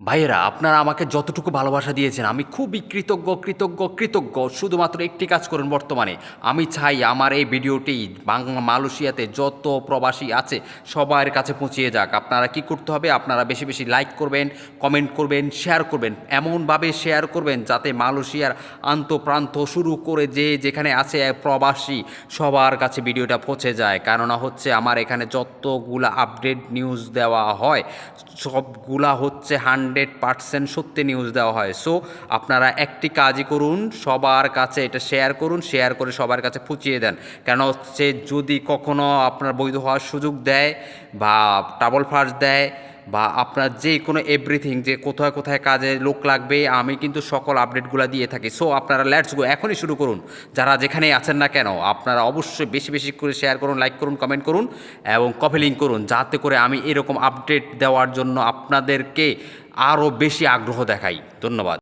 ভাইয়েরা, আপনারা আমাকে যতটুকু ভালোবাসা দিয়েছেন, আমি খুবই কৃতজ্ঞ কৃতজ্ঞ কৃতজ্ঞ। শুধুমাত্র একটি কাজ করুন বর্তমানে। আমি চাই আমার এই ভিডিওটি বাংলা, মালয়েশিয়াতে যত প্রবাসী আছে, সবার কাছে পৌঁছিয়ে যাক। আপনারা কি করতে হবে? আপনারা বেশি বেশি লাইক করবেন কমেন্ট করবেন শেয়ার করবেন। এমনভাবে শেয়ার করবেন যাতে মালয়েশিয়ার আন্তঃপ্রান্ত শুরু করে যে যেখানে আছে প্রবাসী, সবার কাছে ভিডিওটা পৌঁছে যায়। কেননা হচ্ছে আমার এখানে যতগুলা আপডেট নিউজ দেওয়া হয়, সবগুলা হচ্ছে হান্ড্রেড পার্সেন্ট সত্যি নিউজ দেওয়া হয়। সো আপনারা একটি কাজই করুন, সবার কাছে এটা শেয়ার করুন শেয়ার করে সবার কাছে ফুচিয়ে দেন। কেন হচ্ছে, যদি কখনো আপনার বৈধ হওয়ার সুযোগ দেয় বা ডাবল ফার্স্ট দেয় বা আপনার যে কোনো এভরিথিং যে কোথায় কোথায় কাজে লোক লাগবে, আমি কিন্তু সকল আপডেটগুলো দিয়ে থাকি। সো আপনারা লেটস গো এখনই শুরু করুন। যারা যেখানে আছেন না কেন, আপনারা অবশ্যই বেশি বেশি করে শেয়ার করুন লাইক করুন কমেন্ট করুন, এবং কপি লিঙ্ক করুন, যাতে করে আমি এরকম আপডেট দেওয়ার জন্য আপনাদেরকে আরও বেশি আগ্রহ দেখাই। ধন্যবাদ।